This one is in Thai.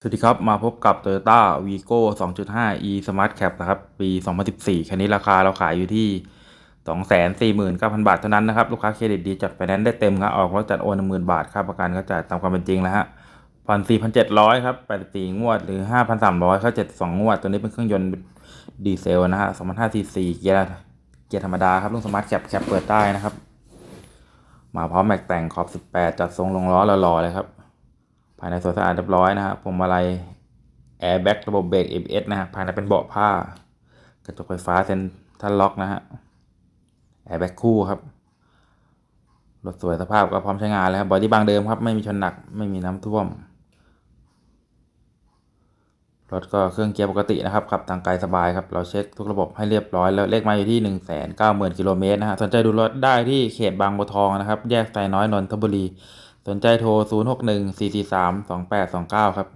สวัสดีครับ มาพบกับ Toyota Vigo 2.5 e Smart Cap นะครับ ปี 2014 คันนี้ราคาเราขายอยู่ที่ 249,000 บาทเท่านั้นนะครับ ลูกค้าเครดิตดีจัดไฟแนนซ์ได้เต็มครับ ออกรถจัดโอน10,000 บาทครับประกันก็จ่ายตามความเป็นจริงแล้วฮะผ่อน4,700 ครับ 84 งวด หรือ 5,300 เข้า 72 งวด ตัวนี้เป็นเครื่องยนต์ดีเซลนะฮะ2,500 cc เกียร์เกียร์ธรรมดาครับรุ่น Smart Cap แคปเปิดได้นะครับ มาพร้อมแม็กแต่งขอบ 18 จัดทรงลงล้อหล่อๆเลยครับ ภายในสวยสะอาดเรียบร้อยนะฮะพวงมาลัยแอร์แบ็กระบบเบรก ABS นะฮะภายในเป็นเบาะผ้า กระจกไฟฟ้าเซ็นทรัลล็อกนะฮะแอร์แบ็กคู่ครับรถสวยสภาพก็พร้อมใช้งานแล้วครับบอดี้บางเดิมครับไม่มีชนหนักไม่มีน้ำท่วมรถก็เครื่องเกียร์ปกตินะครับขับทางไกลสบายครับ เราเช็คทุกระบบให้เรียบร้อยแล้วเลขมาอยู่ที่ 1 9 0 0 0 0กิโลเมตรนะฮะสนใจดูรถได้ที่เขตบางบัวทองนะครับ แยกไซน้อยนนทบุรี สนใจโทร 0 6 1 4 4 3 2 8 2 9 ครับ